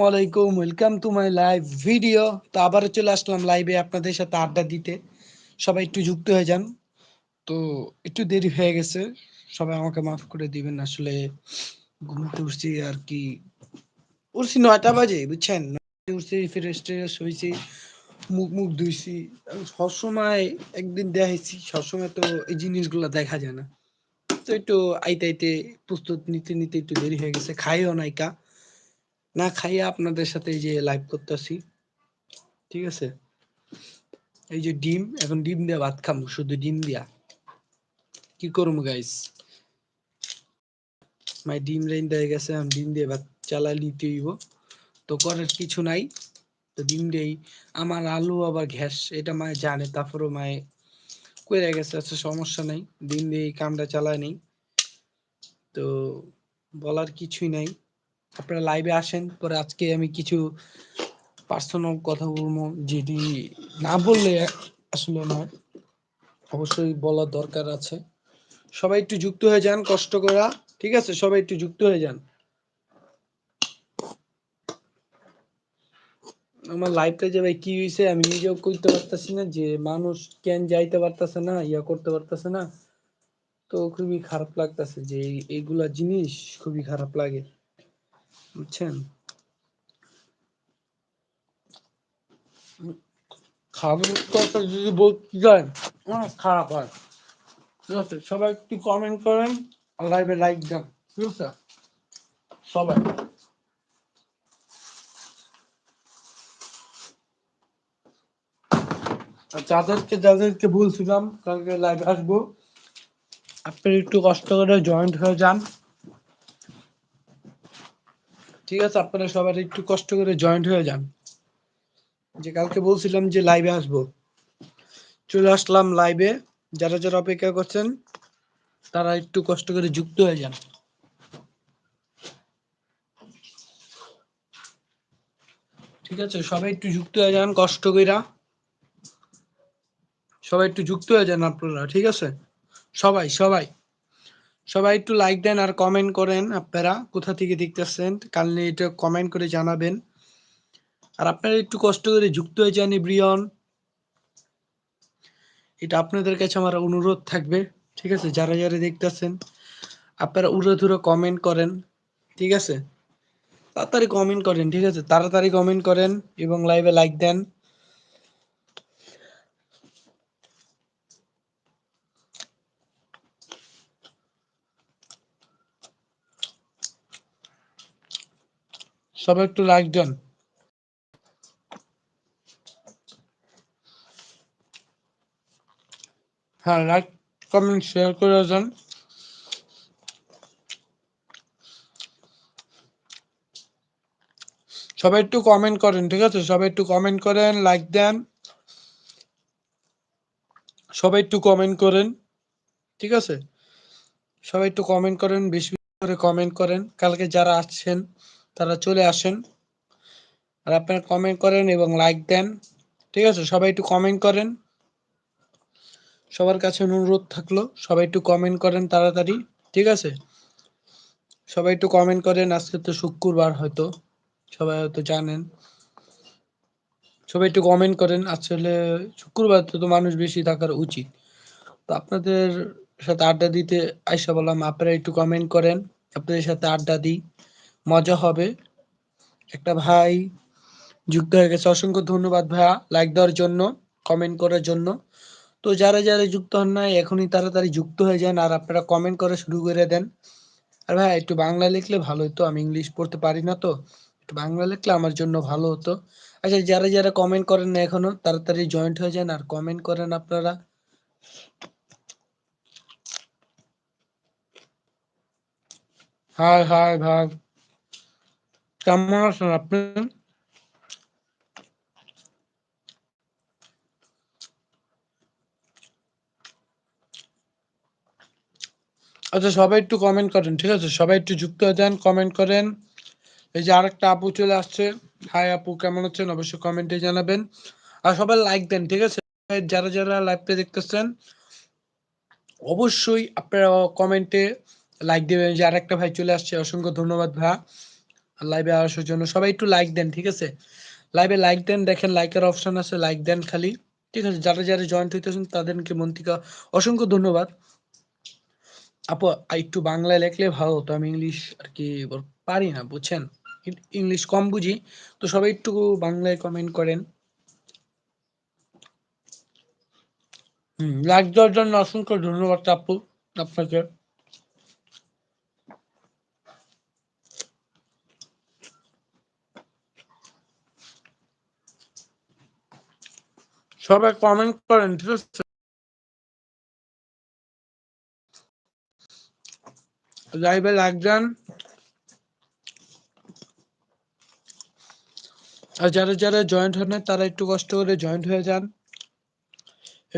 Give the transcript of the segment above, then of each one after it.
আলাইকুম welcome to my live video তো আবারও চলে আসলাম লাইভে আপনাদের সাথে আড্ডা দিতে। সবাই একটু যুক্ত হয়ে যান। তো একটু দেরি হয়ে গেছে। সবাই আমাকে মাফ করে দিবেন, আসলে ঘুমতে উঠছি আর কি। উঠছি নয়টা বাজে, বুঝছেন? উঠছি ফ্রেশ ট্রেশ হয়েছি, মুখ মুখ ধুইছি। সবসময় একদিন দেখাইছি, সবসময় তো এই জিনিসগুলো দেখা যায় না। তো একটু আইতে আইতে প্রস্তুত নিতে নিতে একটু দেরি হয়ে গেছে, খাইও নাইকা না খাইয়া আপনাদের সাথে যে লাইভ করতেছি। ঠিক আছে? এই যে ডিম, এখন ডিম দিয়া ভাত খামু, শুধু ডিম দিয়া। কি করব গাইস মাই ডিম রেন দিয়ে গেছে আমি ডিম দিয়ে ভাত চালা নিতে হইব। তো করার কিছু নাই। তো ডিম দিয়েই আমার আলু আবার ঘ্যাস এটা মায়ে জানে, তারপরও মায়ে কইরা গেছে আচ্ছা সমস্যা নাই। ডিম দিয়ে কামটা চালায় নেই। তো বলার কিছুই নাই। আপনারা লাইভে আসেন, পরে আজকে আমি কিছু পার্সোনাল কথা বলব, যেটি না বললে আসলে নয়। অবশ্যই বলার দরকার আছে। সবাই একটু যুক্ত হয়ে যান, কষ্ট করা। ঠিক আছে? সবাই একটু যুক্ত হয়ে যান। আমার লাইফটা যে ভাই কি হয়েছে আমি নিজেও করতে পারতেছি না যে মানুষ কেন যাইতে পারতেছে না, ইয়া করতে পারতেছে না। তো খুবই খারাপ লাগতেছে যে এইগুলা জিনিস খুবই খারাপ লাগে। বুঝছেন? খাবার কথা যদি বলতে যান অনেক খারাপ হয়। ঠিক আছে, সবাই একটু কমেন্ট করেন, আর লাইভে লাইক দেন, ঠিক আছে? সবাই। যাদেরকে যাদেরকে বলছিলাম, কালকে লাইভে আসব আপনারা একটু কষ্ট করে জয়েন্ট হয়ে যান। ঠিক আছে, আপনারা সবাই একটু কষ্ট করে জয়েন্ট হয়ে যান। যে কালকে বলছিলাম যে লাইভে আসব। চলে আসলাম লাইভে যারা যারা অপেক্ষা করছেন, তারা একটু কষ্ট করে যুক্ত হয়ে যান। ঠিক আছে, সবাই একটু যুক্ত হয়ে যান, কষ্ট কইরা। সবাই একটু যুক্ত হয়ে যান আপনারা, ঠিক আছে? সবাই সবাই। সবাই একটু লাইক দেন আর কমেন্ট করেন আপনারা, কোথা থেকে দেখতেছেন? কালকে এটা কমেন্ট করে জানাবেন। আর আপনারা একটু কষ্ট করে যুক্ত হয়ে যান ব্রিয়ন এটা আপনাদের কাছে আমার অনুরোধ থাকবে, ঠিক আছে? যারা যারা দেখতেছেন, আপনারা উড়ে ধুরো কমেন্ট করেন, ঠিক আছে? তাড়াতাড়ি কমেন্ট করেন, ঠিক আছে? তাড়াতাড়ি কমেন্ট করেন এবং লাইভে লাইক দেন। সবাই একটু লাইক দেন। হ্যাঁ লাইক কমেন্ট শেয়ার করে দেন। সবাই একটু কমেন্ট করেন, ঠিক আছে? সবাই একটু কমেন্ট করেন লাইক দেন। সবাই একটু কমেন্ট করেন, ঠিক আছে? সবাই একটু কমেন্ট করেন, বেশি করে কমেন্ট করেন। কালকে যারা আসছেন তারা চলে আসেন। আর আপনারা কমেন্ট করেন এবং লাইক দেন। ঠিক আছে? সবাই একটু কমেন্ট করেন। সবার কাছে অনুরোধ থাকল, সবাই একটু কমেন্ট করেন তাড়াতাড়ি। ঠিক আছে? সবাই একটু কমেন্ট করেন, আজকে তো শুক্রবার হয়তো, সবাই হয়তো জানেন। সবাই একটু কমেন্ট করেন, আসলে শুক্রবার তো মানুষ বেশি থাকার উচিত। তো আপনাদের সাথে আড্ডা দিতে আইসা বললাম, আপনারা একটু কমেন্ট করেন, আপনাদের সাথে আড্ডা দিই। মজা হবে। একটা ভাই যুক্ত হয়ে গেছে। অসংখ্য ধন্যবাদ ভাইয়া লাইক দেওয়ার জন্য কমেন্ট করার জন্য। তো যারা যারা যুক্ত হন নাই, এখনই তাড়াতাড়ি যুক্ত হয়ে যান আর আপনারা কমেন্ট করা শুরু করে দেন। আর ভাই একটু বাংলা লিখলে ভালো হতো। আমি ইংলিশ পড়তে পারি না তো। একটু বাংলা লিখলে আমার জন্য ভালো হতো। আচ্ছা যারা যারা কমেন্ট করেন না এখনও, তাড়াতাড়ি জয়েন্ট হয়ে যান আর কমেন্ট করেন আপনারা। হাই হাই ভাই কেমন আছেন আপনি? আচ্ছা সবাই একটু কমেন্ট করেন, ঠিক আছে? সবাই একটু যুক্ত হয়ে যান কমেন্ট করেন। এই যে আরেকটা আপু চলে আসছে। হাই আপু, কেমন আছেন? অবশ্যই কমেন্টে জানাবেন। আর সবাই লাইক দেন, ঠিক আছে? যারা যারা লাইভটা দেখতেছেন, অবশ্যই আপনারা কমেন্টে লাইক দেবেন। যে আরেকটা ভাই চলে আসছে, অসংখ্য ধন্যবাদ ভাই লাইভে আসার জন্য সবাই একটু লাইক দেন, ঠিক আছে? লাইভে লাইক দেন, দেখেন লাইকের অপশন আছে লাইক দেন খালি, ঠিক আছে? যারা যারা জয়েন্ট হইতেছেন, তাদেরকে মন থেকে অসংখ্য ধন্যবাদ। আপু একটু বাংলায় লেখলে ভালো হতো, আমি ইংলিশ আর কি পারি না, বুঝছেন? ইংলিশ কম বুঝি, তো সবাই একটু বাংলায় কমেন্ট করেন। লাইক দেওয়ার জন্য অসংখ্য ধন্যবাদ, আপু, আপনাকে। সবাই কমেন্ট করেন, ঠিক আছে? লাইভে লাইক দেন। আর যারা যারা জয়েন্ট হন তারা একটু কষ্ট করে জয়েন্ট হয়ে যান।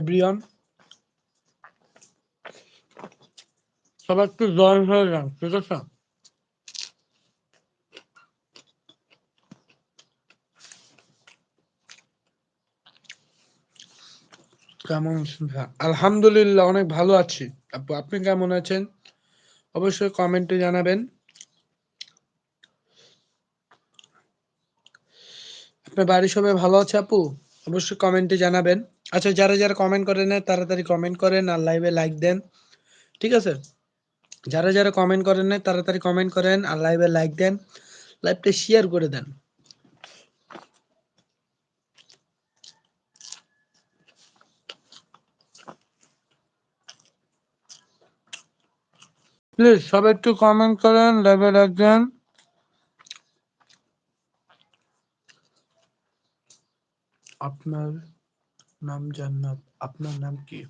এভরিওয়ান। সবাই একটু জয়েন্ট হয়ে যান, ঠিক আছে? কেমন আলহামদুলিল্লাহ অনেক ভালো আছি। আপু, আপনি কেমন আছেন? অবশ্যই কমেন্টে জানাবেন। আপনার বাড়ির সবাই ভালো আছে আপু? অবশ্যই কমেন্টে জানাবেন। আচ্ছা যারা যারা কমেন্ট করেন না, তাড়াতাড়ি কমেন্ট করেন আর লাইভে লাইক দেন। ঠিক আছে? যারা যারা কমেন্ট করেন না, তাড়াতাড়ি কমেন্ট করেন আর লাইভে লাইক দেন। লাইভটা শেয়ার করে দেন। প্লিজ সবাই একটু কমেন্ট করেন লাইভে দেন আপনার নাম জান্নাত, আপনার নাম কি?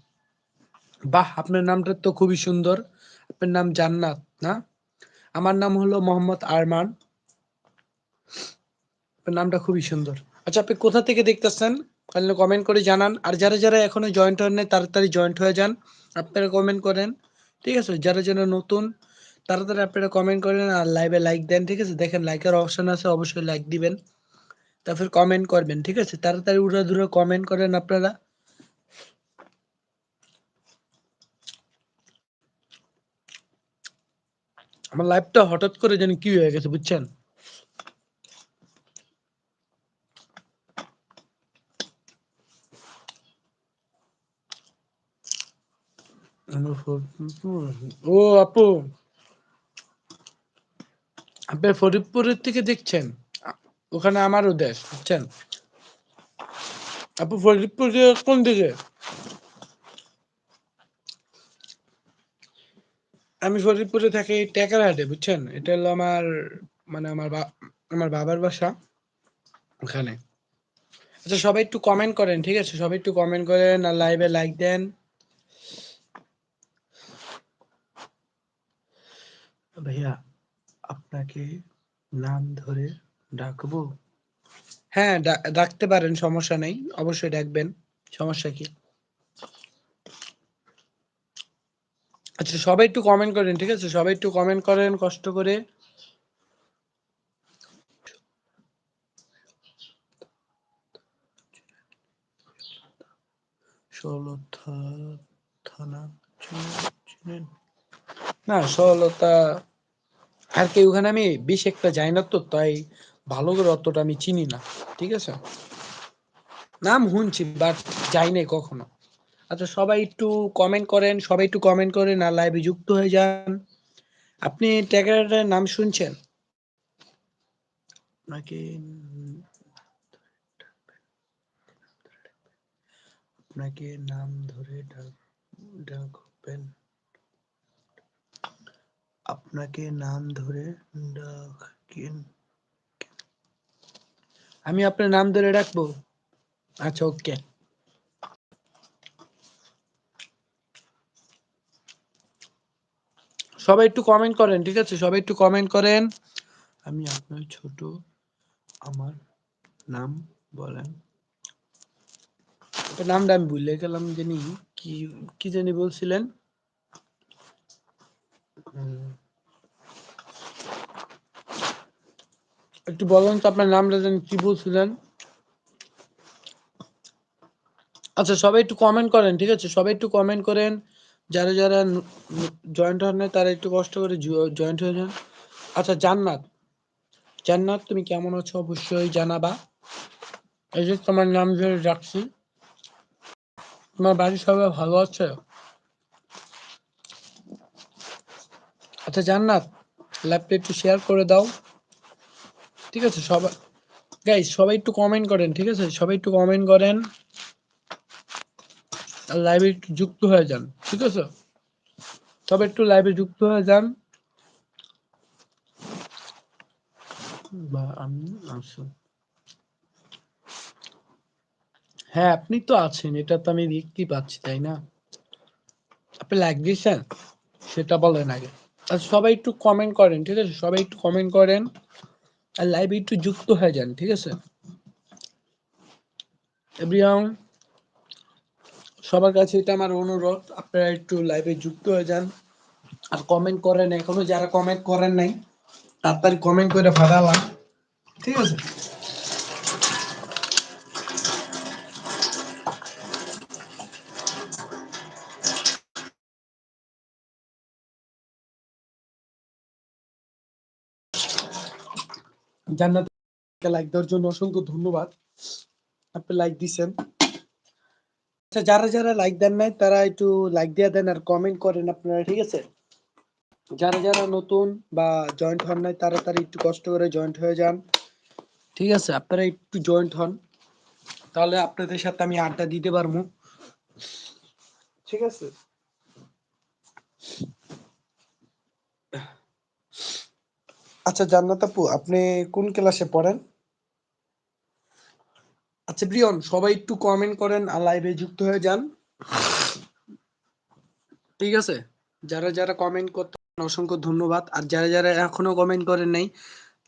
বাহ, আপনার নামটা তো খুবই সুন্দর। আপনার নাম জান্নাত, না? আমার নাম হলো মোহাম্মদ আরমান। আপনার নামটা খুবই সুন্দর। আচ্ছা আপনি কোথা থেকে দেখতেছেন? কমেন্ট করে জানান। আর যারা যারা এখনও জয়েন্ট হন তাড়াতাড়ি জয়েন্ট হয়ে যান। আপনারা কমেন্ট করেন। ঠিক আছে? যারা যারা নতুন তাড়াতাড়ি আপনারা কমেন্ট করেন আর লাইভে লাইক দেন, ঠিক আছে? দেখেন লাইকের অপশন আছে, অবশ্যই লাইক দিবেন। তারপর কমেন্ট করবেন, ঠিক আছে? তাড়াতাড়ি উড়া ধরে কমেন্ট করেন আপনারা। আমার লাইভটা হঠাৎ করে যেন কি হয়ে গেছে, বুঝছেন? ও আপু, আপনি ফরিদপুরের থেকে দেখছেন? ওখানে আমারও দেশ, বুঝছেন? আপু ফরিদপুর কোন দিকে? আমি ফরিদপুরে থাকি টেকারহাটে বুঝছেন? এটা হলো আমার মানে আমার আমার বাবার বাসা ওখানে। আচ্ছা সবাই একটু কমেন্ট করেন, ঠিক আছে? সবাই একটু কমেন্ট করেন আর লাইভে লাইক দেন। ভাইয়া আপনাকে নাম ধরে ডাকবো? হ্যাঁ ডাকতে পারেন সমস্যা নেই অবশ্যই ডাকবেন সমস্যা কি? আচ্ছা সবাই একটু কমেন্ট করেন ঠিক আছে? সবাই একটু কমেন্ট করেন কষ্ট করে। থানা না সরলতা আর কি, ওখানে আমি বিশ একটা যাই না তো, তাই ভালো করে অতটা আমি চিনি না, ঠিক আছে? নাম শুনছি বাট যাই নাই কখনো। আচ্ছা সবাই একটু কমেন্ট করেন, সবাই একটু কমেন্ট করেন, আর লাইভে যুক্ত হয়ে যান। আপনি ট্যাগারের নাম শুনছেন? নাকি আপনাকে নাম ধরে ডাকবেন। আপনাকে নাম ধরে ডাকেন। আমি আপনার নাম ধরে ডাকবো? আচ্ছা ওকে। সবাই একটু কমেন্ট করেন ঠিক আছে? সবাই একটু কমেন্ট করেন। আমি আপনার ছোট আমার নাম বলেন। নামটা আমি ভুলে গেলাম জানি। কি কি জানি বলছিলেন? একটু বলেন তো আপনার নামটা জানি কি বলছিলেন? আচ্ছা সবাই একটু কমেন্ট করেন, ঠিক আছে? সবাই একটু কমেন্ট করেন। যারা যারা জয়েন্ট হন তারা একটু কষ্ট করে জয়েন্ট হয়ে যান। আচ্ছা জান্নাত। জান্নাত, তুমি কেমন আছো? অবশ্যই জানাবা। এই যে তোমার নাম ধরে রাখছি। তোমার বাড়ির সবাই ভালো আছে? আচ্ছা জান্নাত ল্যাপটপ একটু শেয়ার করে দাও। ঠিক আছে সবাই গাইস সবাই একটু কমেন্ট করেন, ঠিক আছে? সবাই একটু কমেন্ট করেন। আর লাইভে একটু যুক্ত হয়ে যান, ঠিক আছে? সবাই একটু লাইভে যুক্ত হয়ে যান। আমি আছি হ্যাঁ আপনি তো আছেন, এটা তো আমি দেখতেই পাচ্ছি, তাই না? আপনি দিয়েছেন? সেটা বলেন আগে। সবাই একটু কমেন্ট করেন, ঠিক আছে? সবাই একটু কমেন্ট করেন, আর লাইভে একটু যুক্ত হয়ে যান, ঠিক আছে? এভরিওয়ান, সবার কাছে এটা আমার অনুরোধ, আপনারা একটু লাইভে যুক্ত হয়ে যান, আর কমেন্ট করেন, এখনও যারা কমেন্ট করেন নাই, তাড়াতাড়ি কমেন্ট করে ফাটালাম ঠিক আছে? জান্নাত লাইক দেওয়ার জন্য অসংখ্য ধন্যবাদ। আপনি লাইক দিছেন। আচ্ছা যারা যারা লাইক দেন নাই, তারা একটু লাইক দিয়ে দেন আর কমেন্ট করেন আপনারা, ঠিক আছে? যারা যারা নতুন বা জয়েন্ট হন নাই তাড়াতাড়ি একটু কষ্ট করে জয়েন্ট হয়ে যান। ঠিক আছে, আপনারা একটু জয়েন্ট হন। তাহলে আপনাদের সাথে আমি আড্ডা দিতে পারব। ঠিক আছে? আচ্ছা জান্নাত আপু, আপনি কোন ক্লাসে পড়েন? আচ্ছা প্রিয়ন, সবাই একটু কমেন্ট করেন, আর লাইভে যুক্ত হয়ে যান। ঠিক আছে? যারা যারা কমেন্ট করতে অসংখ্য ধন্যবাদ। আর যারা যারা এখনও কমেন্ট করেন নাই,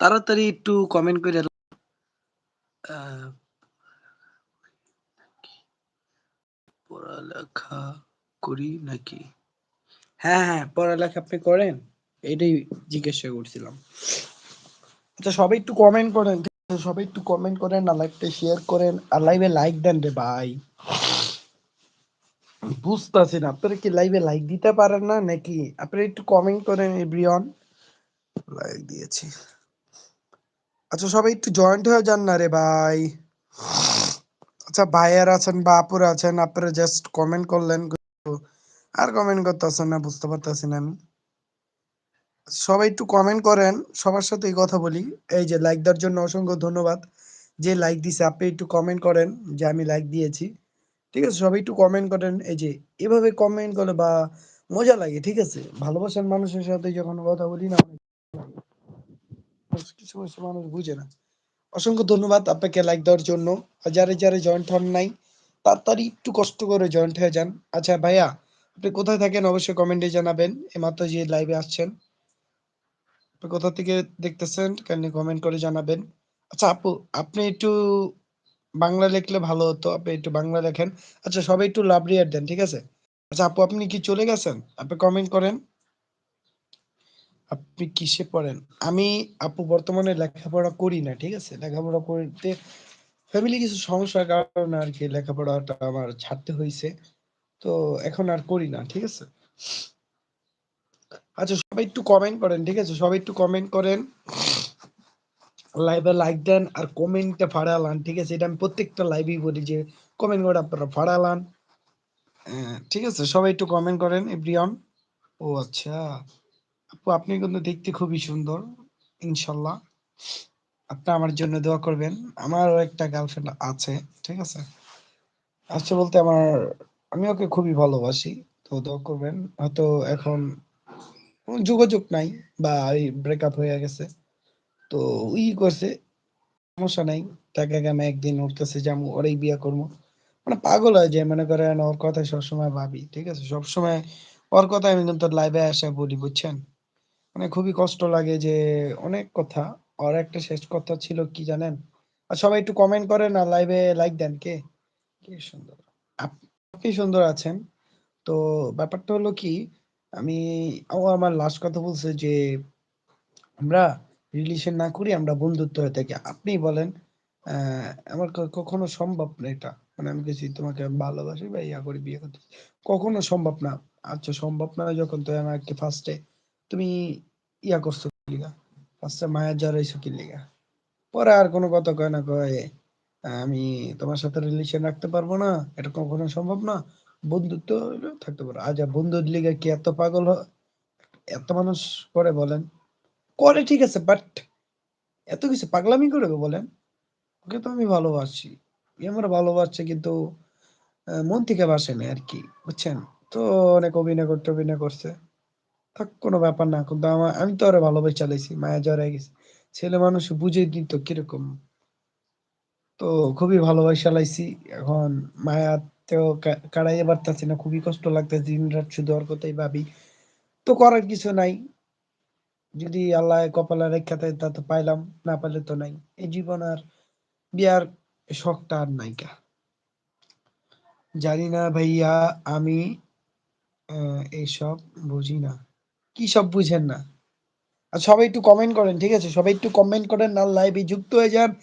তাড়াতাড়ি একটু কমেন্ট করে পড়ালেখা করি নাকি? হ্যাঁ হ্যাঁ পড়ালেখা আপনি করেন? এটাই জিজ্ঞাসা করছিলাম। আচ্ছা সবাই একটু কমেন্ট করেন সবাই একটু কমেন্ট করেন, আর লাইভটা শেয়ার করেন, আর লাইভে লাইক দেন রে ভাই। বুঝতেছি না, আপনারা কি লাইভে লাইক দিতে পারেন না নাকি? আপনারা একটু কমেন্ট করেন, এভরিওয়ান। লাইক দিয়েছি। আচ্ছা সবাই একটু জয়েন্ট হয়ে যান না রে ভাই। আচ্ছা ভাইয়ার আছেন বা আপুরা আছেন, আপনারা জাস্ট কমেন্ট করলেন। আর কমেন্ট করতেছেন না, বুঝতে পারতেছি না আমি। সবাই একটু কমেন্ট করেন, সবার সাথে কথা বলি। এই যে লাইক দেওয়ার জন্য অসংখ্য ধন্যবাদ। যে লাইক দিছে, আপনি একটু কমেন্ট করেন যে আমি লাইক দিয়েছি। ঠিক আছে, সবাই একটু কমেন্ট করেন। এই যে এভাবে কমেন্ট করলে বা মজা লাগে, ঠিক আছে? ভালোবাসার মানুষের সাথে যখন কথা বলি না। কিছু কিছু মানুষ বুঝে না। অসংখ্য ধন্যবাদ আপনাকে লাইক দেওয়ার জন্য। আর যারা যারা জয়েন্ট হন নাই তাড়াতাড়ি একটু কষ্ট করে জয়েন্ট হয়ে যান। আচ্ছা ভাইয়া, আপনি কোথায় থাকেন? অবশ্যই কমেন্টে জানাবেন। এইমাত্র যে লাইভে আসছেন। কোথা থেকে দেখতেছেন? কেন কমেন্ট করে জানাবেন। আচ্ছা আপু, আপনি একটু বাংলা লিখলে ভালো হতো, আপনি একটু বাংলা লেখেন। আচ্ছা সবাই একটু লাভ রিয়ার দেন, ঠিক আছে? আচ্ছা আপু, আপনি কি চলে গেছেন? আপনি কমেন্ট করেন। আপনি কিসে পড়েন? আমি, আপু, বর্তমানে লেখাপড়া করি না, ঠিক আছে? লেখাপড়া করতে ফ্যামিলি কিছু সমস্যার কারণে আর কি লেখাপড়াটা আমার ছাড়তে হয়েছে তো এখন আর করি না, ঠিক আছে? আচ্ছা সবাই একটু কমেন্ট করেন ঠিক আছে? সবাই একটু কমেন্ট করেন। লাইভে লাইক দেন আর কমেন্টটা ফাড়ালান ঠিক আছে? এটা আমি প্রত্যেকটা লাইভেই বলি যে কমেন্ট করে আপনারা ফাড়ালান আহ, ঠিক আছে? সবাই একটু কমেন্ট করেন এভরিওয়ান ও আচ্ছা। আপু আপনি কিন্তু দেখতে খুবই সুন্দর ইনশাল্লাহ। আপনি আমার জন্য দোয়া করবেন। আমারও একটা গার্লফ্রেন্ড আছে ঠিক আছে? আছে বলতে আমার আমি ওকে খুবই ভালোবাসি তো দোয়া করবেন। হয়তো এখন যোগাযোগ নাই বা ব্রেকআপ হয়ে গেছে। তো ই করছে, সমস্যা নাই। তাকে আমি একদিন ওর কাছে যাব ওরাই বিয়ে করব। মানে পাগল হয়ে যায়, মনে করেন, ওর কথা সবসময় ভাবি, ঠিক আছে? সবসময় ওর কথা আমি কিন্তু লাইভে আসা বলি, বুঝছেন? মানে খুবই কষ্ট লাগে যে, অনেক কথা। আর একটা শেষ কথা ছিল কি জানেন? আর সবাই একটু কমেন্ট করেন আর লাইভে লাইক দেন কে? কি সুন্দর? আপনি সুন্দর আছেন। তো ব্যাপারটা হলো কি আমি, ও আমার লাস্ট কথা বলছে যে, আমরা রিলেশন না করি, আমরা বন্ধুত্ব হয়ে থাকি। আপনি বলেন আমার কখনো সম্ভব না এটা। মানে আমি কিছু তোমাকে ভালোবাসি বা ইয়া করি বিয়ে করতে। কখনো সম্ভব না। আচ্ছা সম্ভব না যখন তো আমাকে ফার্স্টে তুমি ইয়া করছ লিগা? ফার্স্টে জ্বর হয়েছে কি লিগা? পরে আর কোনো কথা কয় না কয়, আমি তোমার সাথে রিলেশন রাখতে পারব না, এটা কখনো সম্ভব না। বন্ধুত্ব থাকতে পারো। আজ বন্ধুর লিগে কি এত পাগল এত মানুষ করে বলেন। করে ঠিক আছে বাট এত কিছু পাগলামি করে বলেন, ওকে তো আমি ভালোবাসি। আমার ভালোবাসছে কিন্তু মন থেকে বাসে না আর কি, বুঝছেন? তো অনেক অভিনয় করতে, অভিনয় করছে। থাক, কোনো ব্যাপার না। কিন্তু আমি তো আরও ভালোবাসি চালাইছি, মায়া হয়ে গেছে। ছেলে মানুষ বুঝে দিত কীরকম তো খুবই ভালোবাসি চালাইছি এখন মায়াতেও কা- কাড়াইতে পারতাছি না, খুবই কষ্ট লাগতেছে, দিন রাত শুধু ওর কথাই ভাবি। তো করার কিছু নাই। যদি আল্লাহ কপালে রেখা থাকে তা তো পাইলাম, না পাইলে তো নাই। এই জীবন আর বিয়ার শখটা আর নাইকা জানি না ভাইয়া, আমি এইসব বুঝি না। কি সব বুঝেন না? আর সবাই একটু কমেন্ট করেন, ঠিক আছে? সবাই একটু কমেন্ট করেন আর লাইভে যুক্ত হয়ে যান।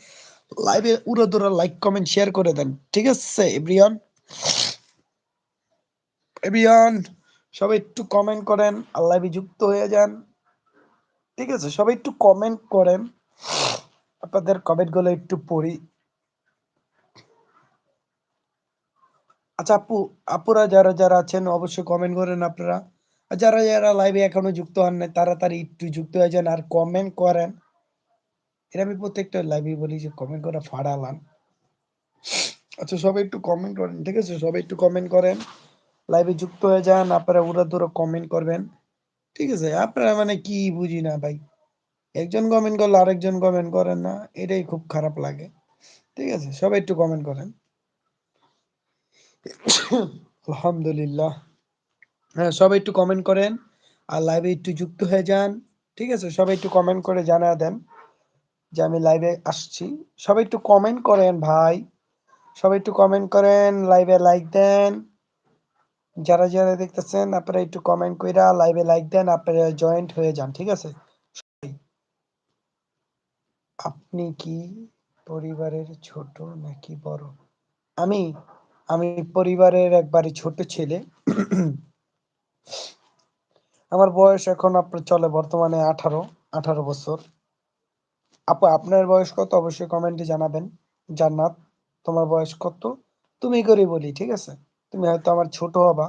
লাইভে উড়ো দুরা লাইক কমেন্ট শেয়ার করে দেন। ঠিক আছে এভরিওয়ান এভরিওয়ান সবাই একটু কমেন্ট করেন, আর লাইভে যুক্ত হয়ে যান। ঠিক আছে, সবাই একটু কমেন্ট করেন। আপনাদের কমেন্টগুলো একটু পড়ি। আচ্ছা আপু, আপুরা যারা যারা আছেন, অবশ্যই কমেন্ট করেন আপনারা। যারা যারা লাইভে এখনও যুক্ত হন নাই তাড়াতাড়ি একটু যুক্ত হয়ে যান আর কমেন্ট করেন। এটা আমি প্রত্যেকটা লাইভে বলি যে কমেন্ট করে ফাড়ালাম। আচ্ছা সবাই একটু কমেন্ট করেন, ঠিক আছে? সবাই একটু কমেন্ট করেন। লাইভে যুক্ত হয়ে যান, আপনারা উড়া দুরা কমেন্ট করবেন। ঠিক আছে? আপনারা মানে কি বুঝি না ভাই? একজন কমেন্ট করলে আরেকজন কমেন্ট করেন না, এটাই খুব খারাপ লাগে। ঠিক আছে? সবাই একটু কমেন্ট করেন। আলহামদুলিল্লাহ। হ্যাঁ সবাই একটু কমেন্ট করেন। আর লাইভে একটু যুক্ত হয়ে যান। ঠিক আছে? সবাই একটু কমেন্ট করে জানা দেন। যে আমি লাইভে আসছি। সবাই একটু কমেন্ট করেন ভাই। সবাই একটু কমেন্ট করেন লাইভে লাইক দেন। যারা যারা দেখতেছেন, আপনারা একটু কমেন্ট কইরা লাইভে লাইক দেন, আপনারা জয়েন্ট হয়ে যান, ঠিক আছে? আপনি কি পরিবারের ছোট নাকি বড়? আমি আমি পরিবারের একবারে ছোট ছেলে। আমার বয়স এখন আপনার চলে বর্তমানে আঠারো আঠারো বছর। আপু আপনার বয়স কত? অবশ্যই কমেন্টে জানাবেন। জান্নাত তোমার বয়স কত? তুমি করে বলি ঠিক আছে? তুমি হয়তো আমার ছোট হবা।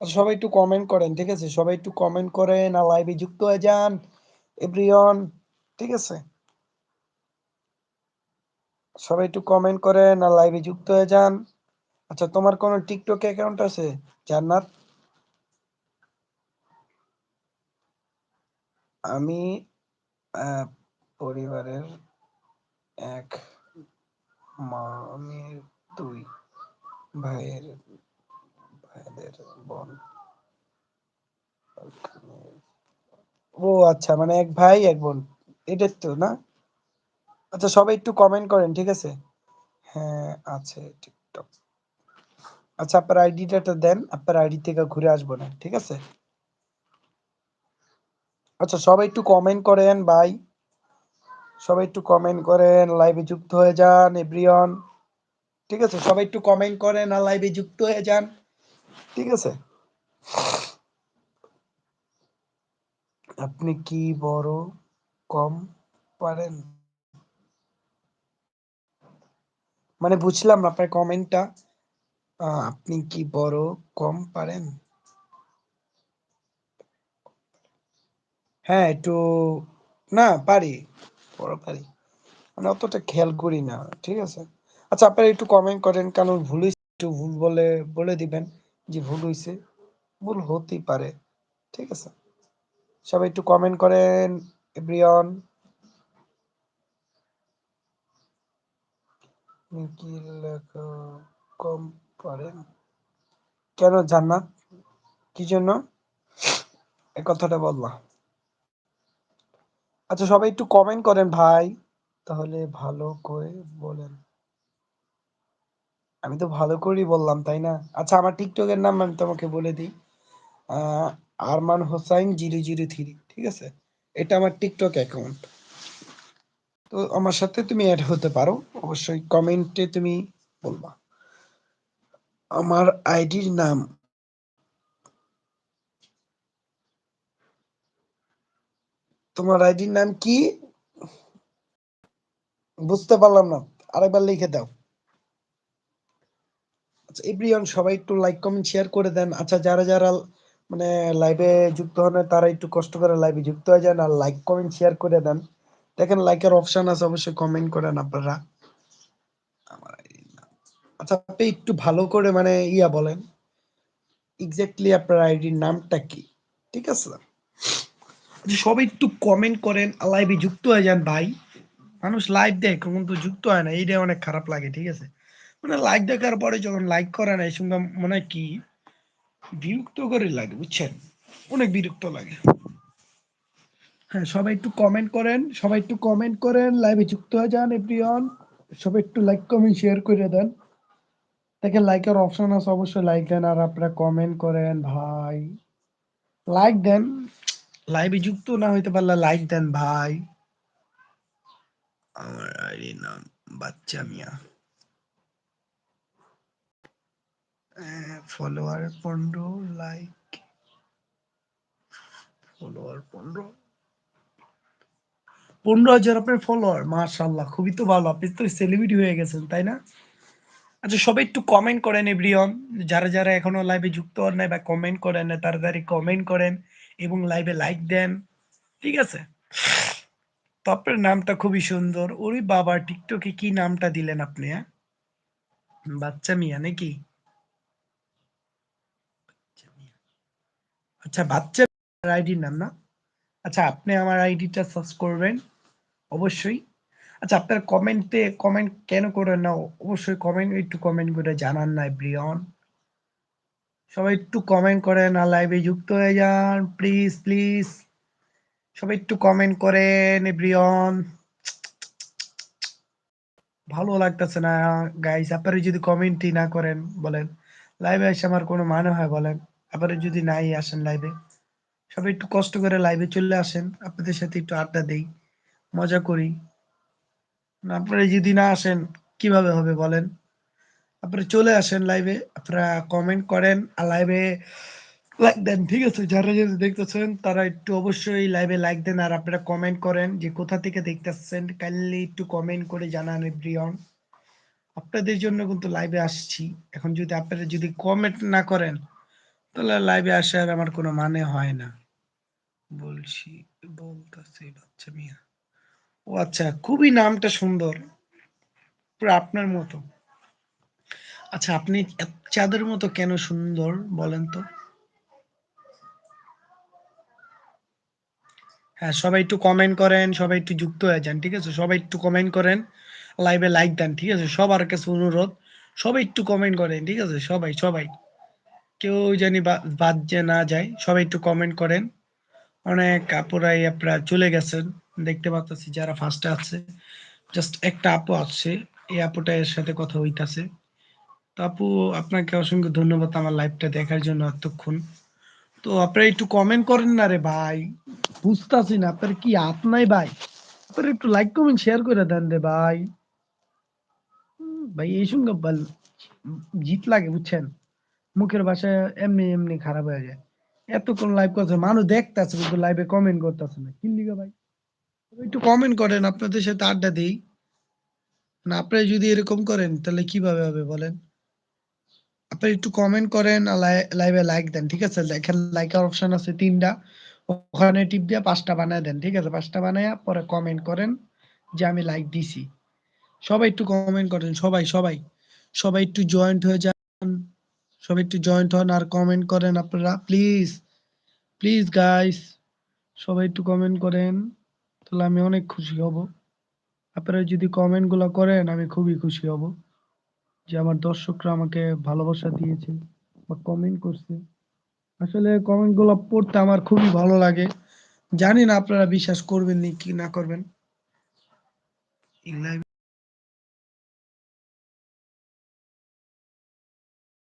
আচ্ছা, সবাই একটু কমেন্ট করেন ঠিক আছে? সবাই একটু কমেন্ট করেন আর লাইভে যুক্ত হয়ে যান। এভরিওয়ান ঠিক আছে? সবাই একটু কমেন্ট করেন আর লাইভে যুক্ত হয়ে যান। আচ্ছা তোমার কোনো টিকটক অ্যাকাউন্ট আছে জান্নাত? আমি পরিবারের এক মামের দুই ভাইয়ের, ভাইদের বোন। ও আচ্ছা মানে এক ভাই, এক বোন। এটাই তো, না? আচ্ছা সবাই একটু কমেন্ট করেন, ঠিক আছে? হ্যাঁ আছে টিকটক আচ্ছা আপনার আইডিটা দেন, আপনার আইডি থেকে ঘুরে আসব না, ঠিক আছে? আচ্ছা সবাই একটু কমেন্ট করেন ভাই। সবাই একটু কমেন্ট করেন লাইভে যুক্ত হয়ে যান, এভরিওয়ান। ঠিক আছে, সবাই একটু কমেন্ট করেন আর লাইভে যুক্ত হয়ে যান। ঠিক আছে? আপনি কি বড় কম পারেন? মানে বুঝলাম আপনার কমেন্টটা আপনি কি বড় কম পারেন? হ্যাঁ একটু, না, পারি, বড় পারি। মানে অতটা খেয়াল করি না, ঠিক আছে? আচ্ছা আপনারা একটু কমেন্ট করেন, কারণ ভুল একটু ভুল বলে বলে দিবেন যে ভুল হইছে। ভুল হতেই পারে, ঠিক আছে? সবাই একটু কমেন্ট করেন, এভরিওয়ান। কি কম পারেন কেন জান্নাত? কি জন্য? এ কথাটা বললাম আচ্ছা সবাই একটু কমেন্ট করেন ভাই, তাহলে ভালো করে বলেন। আমি তো ভালো করেই বললাম, তাই না? আচ্ছা আমার টিকটকের নাম আমি তোমাকে বলে দিই। Arman Hossain zero zero three, ঠিক আছে? এটা আমার টিকটক অ্যাকাউন্ট তো আমার সাথে তুমি অ্যাড হতে পারো, অবশ্যই কমেন্টে তুমি বলবা। আমার আইডির নাম তোমার আইডির নাম কি? বুঝতে পারলাম না। আরেকবার লিখে দাও। আচ্ছা এভরিওয়ান সবাই একটু লাইক কমেন্ট শেয়ার করে দেন। আচ্ছা যারা যারা মানে লাইভে যুক্ত হন তারা একটু কষ্ট করে লাইভে যুক্ত হয়ে যান আর লাইক কমেন্ট শেয়ার করে দেন। দেখেন লাইকের অপশন আছে, অবশ্যই কমেন্ট করেন আপনারা। আচ্ছা আপনি একটু ভালো করে মানে ইয়া বলেন। এক্স্যাক্টলি আপনার আইডির নামটা কি? ঠিক আছে? সবাই একটু কমেন্ট করেন লাইভে যুক্ত হয়ে যান ভাই। মানুষ লাইভ দেয় কিন্তু যুক্ত হয় না এইটা অনেক খারাপ লাগে, ঠিক আছে? মানে লাইক দেখার পরে যখন লাইক করে না, এই সঙ্গে মনে কি? বিরক্ত করে লাগে, বুঝছেন? অনেক বিরক্ত লাগে। হ্যাঁ সবাই একটু কমেন্ট করেন, সবাই একটু কমেন্ট করেন লাইভে যুক্ত হয়ে যান এভরিওয়ান সবাই একটু লাইক কমেন্ট শেয়ার করে দেন। দেখেন লাইকের অপশন আছে, অবশ্যই লাইক দেন, আর আপনারা কমেন্ট করেন ভাই। লাইক দেন। লাইভে যুক্ত না হইতে পারলে লাইক দেন ভাই। আমার আইডি নাম বাচ্চা মিয়া। ফলোয়ার পনেরো লাইক ফলোয়ার পনেরো। পনেরো হাজার আপনার ফলোয়ার মার্শাল্লাহ খুবই তো ভালো। আপনি তো সেলিব্রিটি হয়ে গেছেন তাই না? আচ্ছা সবাই একটু কমেন্ট করেন এভরিওয়ান। যারা যারা এখনও লাইভে যুক্ত হন নাই বা কমেন্ট করেন না তাড়াতাড়ি কমেন্ট করেন। এবং লাইভে লাইক দেন, ঠিক আছে? তো আপনার নামটা খুবই সুন্দর। ওরে বাবা টিকটকে কি নামটা দিলেন আপনি হ্যাঁ? বাচ্চা মিয়া নাকি? আচ্ছা বাচ্চা আইডির নাম না? আচ্ছা আপনি আমার আইডিটা সার্চ করবেন, অবশ্যই। আচ্ছা আপনার কমেন্টে কমেন্ট কেন করেন না? অবশ্যই কমেন্ট একটু কমেন্ট করে জানান না ব্রিয়ন সবাই একটু কমেন্ট করেন, আর লাইভে যুক্ত হয়ে যান প্লিজ প্লিজ সবাই একটু কমেন্ট করেন ব্রিয়ন ভালো লাগতেছে না গাইস আপনারা যদি কমেন্টই না করেন, বলেন। লাইভে এসে আমার কোনো মানে হয়, বলেন। আপনারা যদি নাই আসেন লাইভে সবাই একটু কষ্ট করে লাইভে চলে আসেন। আপনাদের সাথে একটু আড্ডা দেই, মজা করি। আপনারা যদি না আসেন, কীভাবে হবে, বলেন? আপনারা চলে আসেন লাইভে আপনারা কমেন্ট করেন, আর লাইভে লাইক দেন, ঠিক আছে? যারা যারা দেখতেছেন, তারা একটু অবশ্যই লাইভে লাইক দেন, আর আপনারা কমেন্ট করেন যে কোথা থেকে দেখতেছেন। কাইন্ডলি একটু কমেন্ট করে জানান, এভরিওয়ান। আপনাদের জন্য কিন্তু লাইভে আসছি। এখন যদি আপনারা যদি কমেন্ট না করেন, তাহলে লাইভে আসার আমার কোনো মানে হয় না। বলছি, বলতেছি বাচ্চা মিয়া। ও আচ্ছা খুবই নামটা সুন্দর। পুরো আপনার মতো। আচ্ছা আপনি চাঁদের মতো কেন সুন্দর বলেন তো? হ্যাঁ সবাই একটু কমেন্ট করেন, সবাই একটু যুক্ত হয়ে যান, ঠিক আছে? সবাই একটু কমেন্ট করেন লাইভে লাইক দেন, ঠিক আছে? সবার কাছে অনুরোধ, সবাই একটু কমেন্ট করেন, ঠিক আছে? সবাই সবাই। কেউ জানি বাদ যে না যায়, সবাই একটু কমেন্ট করেন। অনেক আপুরাই আপনারা চলে গেছেন, দেখতে পাচ্ছি যারা ফার্স্টে আছে। জাস্ট একটা আপু আছে এই আপুটা এর সাথে কথা হইতাছে। আপু, আপনাকে অসংখ্য ধন্যবাদ আমার লাইভটা দেখার জন্য এতক্ষণ। তো আপনারা একটু কমেন্ট করেন না রে ভাই। বুঝতাছি না, আপনার কি হাত নাই ভাই? আপনারা একটু লাইক কমেন্ট শেয়ার করে দেন রে ভাই। ভাই, এই সঙ্গে জিত লাগে, বুঝছেন? মুখের ভাষা এমনি এমনি খারাপ হয়ে যায়। এতক্ষণ লাইভ করছে, মানুষ দেখতেছে, কিন্তু লাইভে কমেন্ট করতেছে না। কি লিগা ভাই? একটু কমেন্ট করেন, আপনাদের সাথে আড্ডা দিই। না, আপনারা যদি এরকম করেন, তাহলে কীভাবে হবে বলেন? আপনি একটু কমেন্ট করেন লাইভে লাইক দেন, ঠিক আছে? দেখেন লাইকের অপশন আছে তিনটা। ওখানে টিপ দিয়ে পাঁচটা বানায় দেন, ঠিক আছে? পাঁচটা বানায় পরে কমেন্ট করেন যে আমি লাইক দিছি। সবাই একটু কমেন্ট করেন, সবাই সবাই। সবাই একটু জয়েন্ট হয়ে যান। সবাই একটু জয়েন্ট হন আর কমেন্ট করেন আপনারা প্লিজ প্লিজ গাইস সবাই একটু কমেন্ট করেন, তাহলে আমি অনেক খুশি হব। আপনারা যদি কমেন্টগুলো করেন, আমি খুবই খুশি হব। যে আমার দর্শকরা আমাকে ভালোবাসা দিয়েছে বা কমেন্ট করছে। আসলে কমেন্টগুলো পড়তে আমার খুবই ভালো লাগে। জানি না আপনারা বিশ্বাস করবেন নি কি না করবেন।